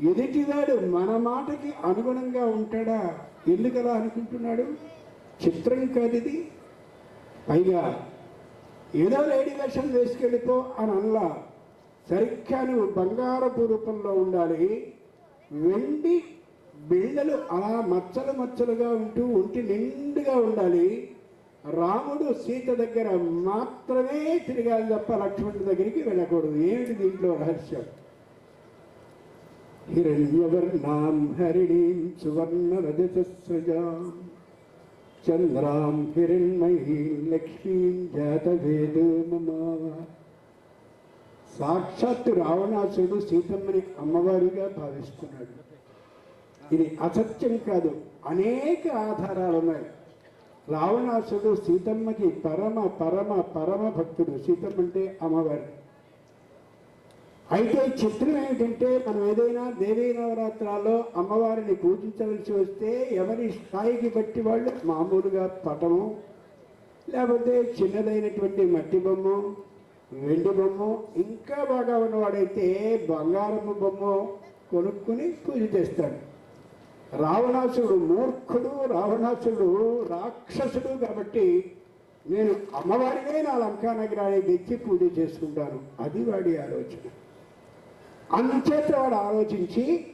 ఎదుటివాడు మన మాటకి అనుగుణంగా ఉంటాడా? ఎందుకలా అనుకుంటున్నాడు? చిత్రం కాదు ఇది పైగా ఏదో లేడీ వేషం వేసుకెళ్ళిపో అని అనలా. సరిగ్గా నువ్వు బంగారపు రూపంలో ఉండాలి. వెండి బిళ్ళలు అలా మచ్చలు మచ్చలుగా ఉంటూ ఒంటి నిండుగా ఉండాలి. రాముడు సీత దగ్గర మాత్రమే తిరగాలి తప్ప లక్ష్మణుడి దగ్గరికి వెళ్ళకూడదు. ఏమిటి దీంట్లో రహస్యం? హిరణ్యవర్ణాం హరిణీం సువర్ణ రజతస్రజాం చంద్రాం హిరణ్మయీం లక్ష్మీం జాతవేదో సాక్షాత్తు రావణాసుడు సీతమ్మని అమ్మవారిగా భావిస్తున్నాడు. ఇది అసత్యం కాదు అనేక ఆధారాలు ఉన్నాయి. రావణాసుడు సీతమ్మకి పరమ పరమ పరమ భక్తుడు. సీతమ్మ అంటే అమ్మవారి. అయితే చిత్రం ఏంటంటే మనం ఏదైనా దేవీ నవరాత్రాల్లో అమ్మవారిని పూజించవలసి వస్తే ఎవరి స్థాయికి బట్టి వాళ్ళు మామూలుగా పటము లేకపోతే చిన్నదైనటువంటి మట్టి బొమ్మ వెండి బొమ్మ ఇంకా బాగా ఉన్నవాడైతే బంగారము బొమ్మ కొనుక్కుని పూజ చేస్తాడు. రావణాసుడు మూర్ఖుడు రావణాసుడు రాక్షసుడు కాబట్టి నేను అమ్మవారినే నా లంకా నగరాన్ని తెచ్చి పూజ చేసుకుంటాను. అది వాడి ఆలోచన. అందుచేత వాడు ఆలోచించి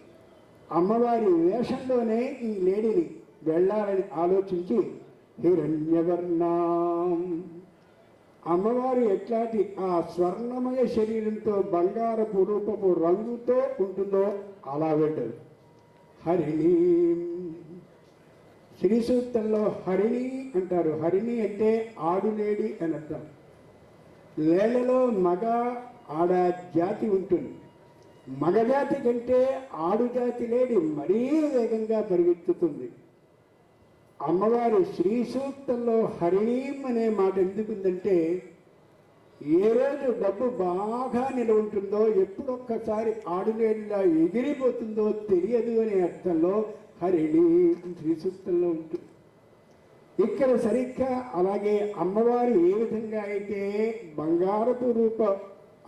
అమ్మవారి వేషంలోనే ఈ లేడీని వెళ్ళాలని ఆలోచించి హిరణ్యవర్ణం అమ్మవారు ఎట్లాంటి ఆ స్వర్ణమయ శరీరంతో బంగారపు రూపపు రంగుతో ఉంటుందో అలా వెళ్ళదు హరిణి. శ్రీ సూక్తంలో హరిణి అంటారు. హరిణి అంటే ఆడులేడి అని అర్థం. లేలలో మగ ఆడ జాతి ఉంటుంది. మగజాతి కంటే ఆడుజాతి లేని లేడి మరీ వేగంగా పరిగెత్తుతుంది. అమ్మవారు శ్రీ సూక్తంలో హరిణీం అనే మాట ఎందుకుందంటే ఏ రోజు డబ్బు బాగా నిలవ ఉంటుందో ఎప్పుడొక్కసారి ఆడులేడిలా ఎగిరిపోతుందో తెలియదు అనే అర్థంలో హరిణి శ్రీ సూక్తంలో ఉంటుంది. ఇక్కడ సరిగ్గా అలాగే అమ్మవారు ఏ విధంగా అయితే బంగారపు రూప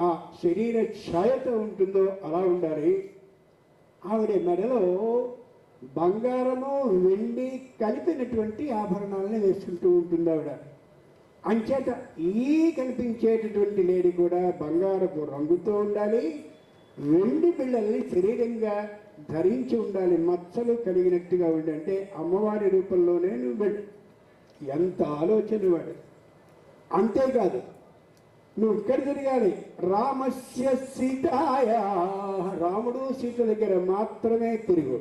ఆ శరీర ఛాయతో ఉంటుందో అలా ఉండాలి. ఆవిడ మెడలో బంగారము వెండి కలిపినటువంటి ఆభరణాలను వేసుకుంటూ ఉంటుంది ఆవిడ. అంచేత ఈ కనిపించేటటువంటి లేడీ కూడా బంగారపు రంగుతో ఉండాలి. వెండి పిల్లల్ని శరీరంగా ధరించి ఉండాలి. మచ్చలు కలిగినట్టుగా ఉండి అంటే అమ్మవారి రూపంలోనే నువ్వు ఎంత ఆలోచన వాడు అంతేకాదు నువ్వు ఇక్కడ తిరగాలి? రామస్య సీతాయ. రాముడు సీత దగ్గర మాత్రమే తిరుగు.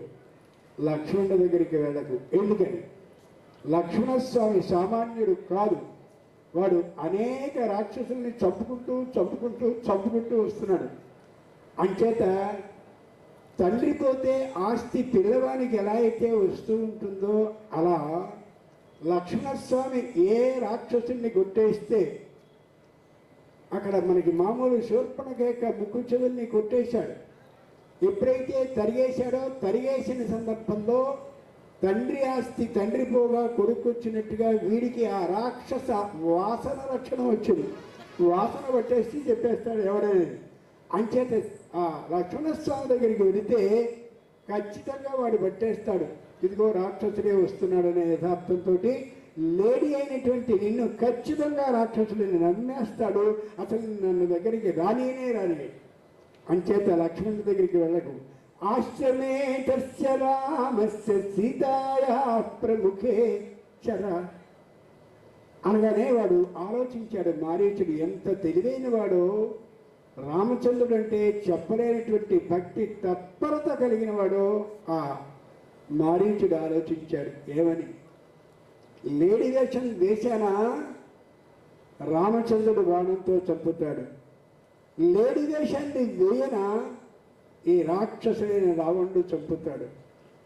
లక్ష్మణుడి దగ్గరికి వెళ్ళకు. ఎందుకని? లక్ష్మణస్వామి సామాన్యుడు కాదు. వాడు అనేక రాక్షసుల్ని చంపుకుంటూ చంపుకుంటూ చంపుకుంటూ వస్తున్నాడు. అంచేత తండ్రి పోతే ఆస్తి పిల్లవానికి ఎలా అయితే వస్తూ ఉంటుందో అలా లక్ష్మణస్వామి ఏ రాక్షసుని కొట్టేస్తే అక్కడ మనకి మామూలు శూర్పణకేక ముక్కు చెవుల్ని కొట్టేశాడు. ఎప్పుడైతే తరిగేశాడో తరిగేసిన సందర్భంలో తండ్రి ఆస్తి తండ్రి పోగా కొడుకొచ్చినట్టుగా వీడికి ఆ రాక్షస వాసన లక్షణం వచ్చింది. వాసన పట్టేసి చెప్పేస్తాడు ఎవడనేది అంచేత ఆ లక్ష్మణస్వామి దగ్గరికి వెళితే ఖచ్చితంగా వాడు పట్టేస్తాడు. ఇదిగో రాక్షసుడే వస్తున్నాడనే యథార్థంతో లేడీ అయినటువంటి నిన్ను ఖచ్చితంగా రాక్షసుడిని నమ్మేస్తాడు. అసలు నన్ను దగ్గరికి రానినే రాని అంచేత లక్ష్మణుడి దగ్గరికి వెళ్ళకు. ఆశ్రమే తస్య రామస్య సీతాయా ప్రముఖే చర. అనగానే వాడు ఆలోచించాడు మారీచుడు ఎంత తెలివైన వాడో రామచంద్రుడు అంటే చెప్పలేనటువంటి భక్తి తత్పరత కలిగిన వాడో ఆ మారీచుడు ఆలోచించాడు ఏమని? లేడీ వేషం వేశానా? రామచంద్రుడు బాణంతో చంపుతాడు లేడీ వేషాన్ని వేయనా? ఈ రాక్షసుడైన రావణుడు చంపుతాడు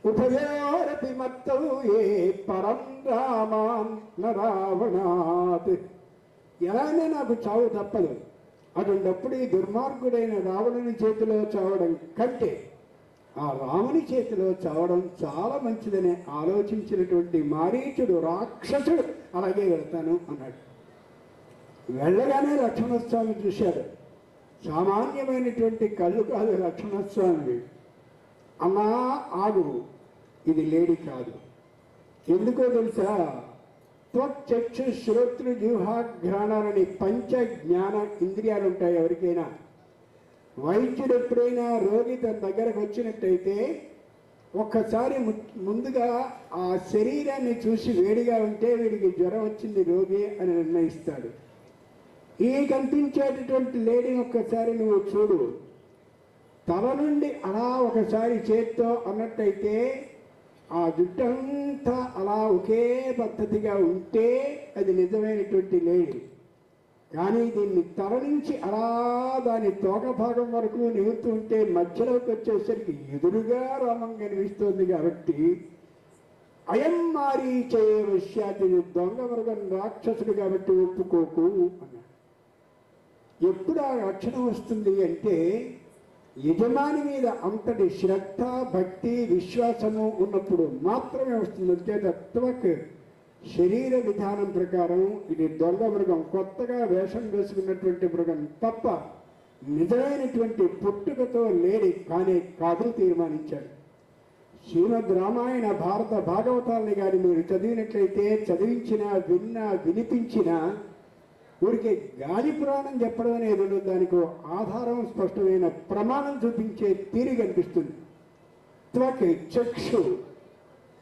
ఉభయోరపి మత్తవు ఏ పరం రామాన్న రావణాత్ ఎలానే నాకు చావు తప్పదు. అటువంటిప్పుడు ఈ దుర్మార్గుడైన రావణుని చేతిలో చావడం కంటే ఆ రాముని చేతిలో చావడం చాలా మంచిదని ఆలోచించినటువంటి మారీచుడు రాక్షసుడు అలాగే వెళ్తాను అన్నాడు. వెళ్ళగానే లక్ష్మణస్వామి చూశాడు. సామాన్యమైనటువంటి కళ్ళు కాదు లక్ష్మణస్వామి అన్నా ఆగు. ఇది లేడి కాదు. ఎందుకో తెలుసా? త్వచక్షు శ్రోత్రు జిహ్వాఘ్రాణాలని పంచ జ్ఞాన ఇంద్రియాలు ఉంటాయి ఎవరికైనా. వైద్యుడు ఎప్పుడైనా రోగి తన దగ్గరకు వచ్చినట్టయితే ఒక్కసారి ము- ముందుగా ఆ శరీరాన్ని చూసి వేడిగా ఉంటే వీడికి జ్వరం వచ్చింది రోగి అని నిర్ణయిస్తాడు. ఈ కనిపించేటటువంటి లేడీని ఒక్కసారి నువ్వు చూడు. తల నుండి అలా ఒకసారి చేత్తో అన్నట్టయితే ఆ జుట్టంతా అలా ఒకే పద్ధతిగా ఉంటే అది నిజమైనటువంటి లేడీ. కానీ దీన్ని తరలించి అలా దాని తోక భాగం వరకు నిగుతూ ఉంటే మధ్యలోకి వచ్చేసరికి ఎదురుగా రామం కనిపిస్తోంది కాబట్టి అయం మారీ చేయవశ్యాతి దొంగ మృగం రాక్షసుడు కాబట్టి ఒప్పుకోకు అన్నాడు. ఎప్పుడు ఆ రక్షణ వస్తుంది అంటే యజమాని మీద అంతటి శ్రద్ధ భక్తి విశ్వాసము ఉన్నప్పుడు మాత్రమే వస్తుంది. అంటే తత్వకు శరీర విధానం ప్రకారం ఇది దొంగ మృగం కొత్తగా వేషం వేసుకున్నటువంటి మృగం తప్ప నిజమైనటువంటి పుట్టుకతో లేని కానీ కాదు తీర్మానించాడు. శ్రీమద్ రామాయణ భారత భాగవతాలని కానీ మీరు చదివినట్లయితే చదివించినా విన్నా వినిపించినా ఊరికే గాలి పురాణం చెప్పడం అనేది ఉండదు. దానికి ఆధారం స్పష్టమైన ప్రమాణం చూపించే తీరు కనిపిస్తుంది. త్వక్ చక్షు.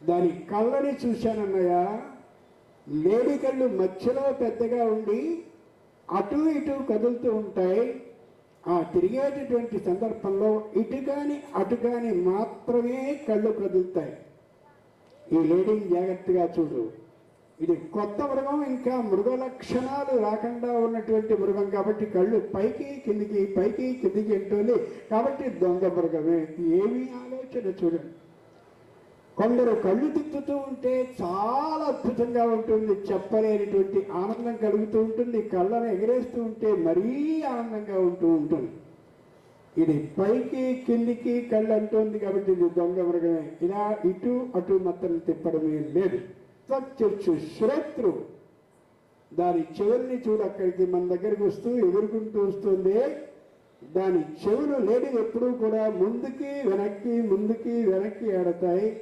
దాని కళ్ళని చూశానన్నయ్య. లేడి కళ్ళు మధ్యలో పెద్దగా ఉండి అటు ఇటు కదులుతూ ఉంటాయి. ఆ తిరిగేటటువంటి సందర్భంలో ఇటు కానీ అటు కానీ మాత్రమే కళ్ళు కదులుతాయి. ఈ లేడీని జాగ్రత్తగా చూడు. ఇది కొత్త మృగం ఇంకా మృగ లక్షణాలు రాకుండా ఉన్నటువంటి మృగం కాబట్టి కళ్ళు పైకి కిందికి పైకి కిందికి ఉంటుంది కాబట్టి దొంగ మృగమే. ఏమీ ఆలోచన చూడండి. కొందరు కళ్ళు తిప్పుతూ ఉంటే చాలా అద్భుతంగా ఉంటుంది. చెప్పలేనిటువంటి ఆనందం కలుగుతూ ఉంటుంది. కళ్ళను ఎగరేస్తూ ఉంటే మరీ ఆనందంగా ఉంటూ ఉంటుంది. ఇది పైకి కిందికి కళ్ళు అంటుంది కాబట్టి ఇది దొంగ మృగమే. ఇలా ఇటు అటు మొత్తం తిప్పడమే లేదు. సత్యచ్చు శ్రోత్రు దాని చెవుల్ని చూడు అక్కడికి మన దగ్గరికి వస్తూ ఎగురుకుంటూ వస్తుంది. దాని చెవులు లేని ఎప్పుడూ కూడా ముందుకి వెనక్కి ముందుకి వెనక్కి ఆడతాయి.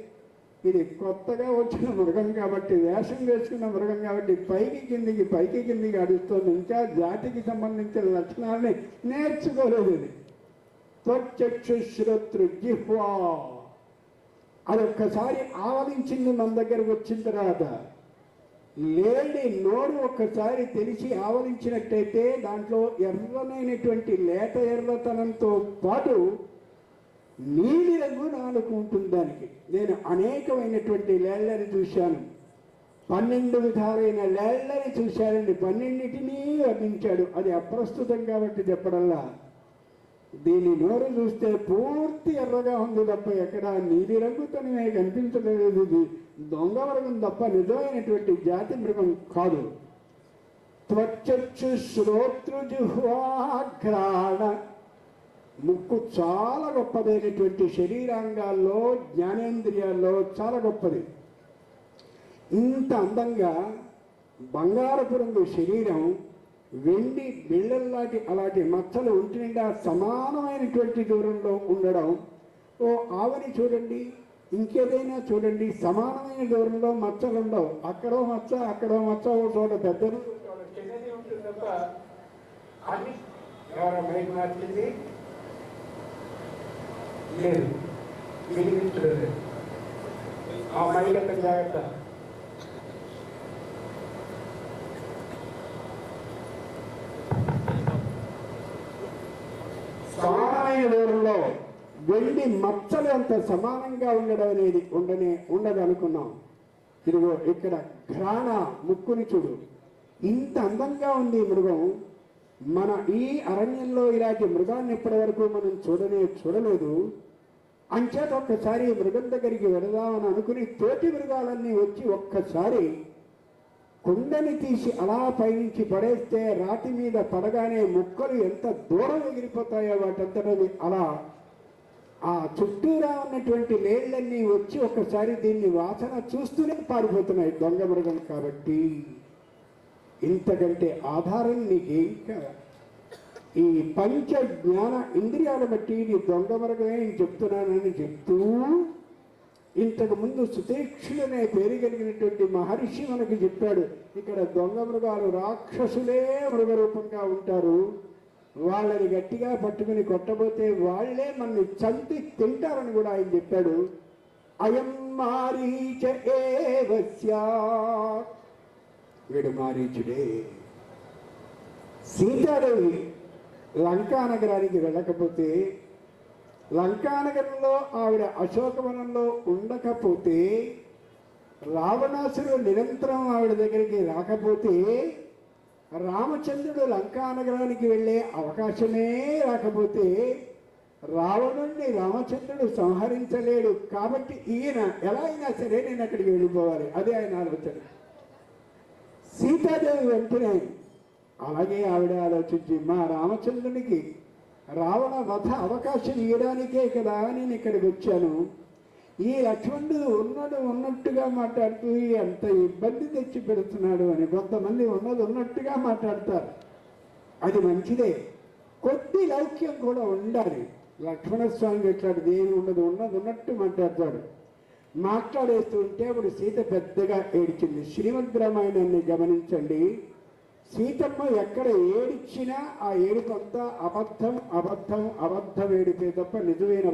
ఇది కొత్తగా వచ్చిన మృగం కాబట్టి వేషం వేసుకున్న మృగం కాబట్టి పైకి కిందికి పైకి కిందికి అడుస్తుంది. ఇంకా జాతికి సంబంధించిన లక్షణాలని నేర్చుకోలేదు ఇది. త్వచక్షు శ్రోతృ జిహ్వా అది ఒక్కసారి ఆవలించింది మన దగ్గరకు వచ్చిన తర్వాత లేడి నోరు ఒక్కసారి తెలిసి ఆవలించినట్టయితే దాంట్లో ఎర్రనైనటువంటి లేత ఎర్రతనంతో పాటు నీలి రంగు నాలుగు ఉంటుంది దానికి నేను అనేకమైనటువంటి లేళ్ళని చూశాను. పన్నెండు విధాలైన లేళ్ళని చూశానండి. పన్నెండింటినీ వర్ణించాడు. అది అప్రస్తుతం కాబట్టి చెప్పడంలా. దీని నోరు చూస్తే పూర్తి ఎర్రగా ఉంది తప్ప ఎక్కడ నీలి రంగుతోనే కనిపించలేదు. ఇది దొంగ వర్గం తప్ప నిజమైనటువంటి జాతి మృగం కాదు. త్వచ్చు శ్రోతృజుహ్వాఘ్రాణ ముక్కు చాలా గొప్పదైనటువంటి శరీరాంగాల్లో జ్ఞానేంద్రియాల్లో చాలా గొప్పది. ఇంత అందంగా బంగారపు రంగు శరీరం వెండి బిళ్ళల్లాంటి అలాంటి మచ్చలు ఒంటి నిండా సమానమైనటువంటి దూరంలో ఉండడం ఓ ఆవని చూడండి ఇంకేదైనా చూడండి సమానమైన దూరంలో మచ్చలు ఉండవు. అక్కడో మచ్చ అక్కడో మచ్చ ఓ చోట పెద్దది ఉంటుంది తప్ప లేదు. వినిపించలేదు ఆ మైండ్ ఎక్కడ జాగ్రత్త? సమానమైన దూరంలో వెండి మచ్చలు అంత సమానంగా ఉండడం అనేది ఉండనే ఉండదు అనుకున్నాం ఇదిగో ఇక్కడ ఘ్రాణ ముక్కుని చూడు. ఇంత అందంగా ఉంది మృగం. మన ఈ అరణ్యంలో ఇలాంటి మృగాన్ని ఇప్పటివరకు మనం చూడనే చూడలేదు. అంచేత ఒక్కసారి మృగం దగ్గరికి వెళదామని అనుకుని తోటి మృగాలన్నీ వచ్చి ఒక్కసారి కుండని తీసి అలా పైనుంచి పడేస్తే రాతి మీద పడగానే ముక్కలు ఎంత దూరం ఎగిరిపోతాయో వాటంతటది అలా ఆ చుట్టూరా ఉన్నటువంటి లేళ్ళన్నీ వచ్చి ఒకసారి దీన్ని వాసన చూస్తూనే పారిపోతున్నాయి దొంగ మృగం కాబట్టి. ఇంతకంటే ఆధారం నీకేం కదా. ఈ పంచ జ్ఞాన ఇంద్రియాలు బట్టి నీ దొంగ మరగమే నేను చెప్తున్నానని చెప్తూ ఇంతకు ముందు సుతీక్షులనే పేరు కలిగినటువంటి మహర్షి మనకు చెప్పాడు. ఇక్కడ దొంగ మృగాలు రాక్షసులే మృగ రూపంగా ఉంటారు. వాళ్ళని గట్టిగా పట్టుకుని కొట్టబోతే వాళ్ళే మనల్ని చంపి తింటారని కూడా ఆయన చెప్పాడు. అయం మారీచ వీడు మారీచుడే. సీతాదేవి లంకా నగరానికి వెళ్ళకపోతే లంకానగరంలో ఆవిడ అశోకవనంలో ఉండకపోతే రావణాసురుడు నిరంతరం ఆవిడ దగ్గరికి రాకపోతే రామచంద్రుడు లంకానగరానికి వెళ్ళే అవకాశమే రాకపోతే రావణుణ్ణి రామచంద్రుడు సంహరించలేడు. కాబట్టి ఈయన ఎలా అయినా సరే నేను అక్కడికి వెళ్ళిపోవాలి. అదే ఆయన ఆలోచన. సీతాదేవి వెంటనే అలాగే ఆవిడ ఆలోచించి మా రామచంద్రునికి రావణ వధ అవకాశం ఇవ్వడానికే కదా నేను ఇక్కడికి వచ్చాను. ఈ లక్ష్మణుడు ఉన్నడు ఉన్నట్టుగా మాట్లాడుతూ ఎంత ఇబ్బంది తెచ్చి పెడుతున్నాడు అని కొంతమంది ఉన్నది ఉన్నట్టుగా మాట్లాడతారు. అది మంచిదే. కొద్ది లౌక్యం కూడా ఉండాలి. లక్ష్మణస్వామి ఎట్లాంటి దేని ఉన్నది ఉన్నది ఉన్నట్టు మాట్లాడతాడు. మాట్లాడేస్తుంటే అప్పుడు సీత పెద్దగా ఏడ్చింది. శ్రీమద్ రామాయణాన్ని గమనించండి. సీతమ్మ ఎక్కడ ఏడిచ్చినా ఆ ఏడుపంతా అబద్ధం అబద్ధం అబద్ధం ఏడిపే తప్ప నిజమైన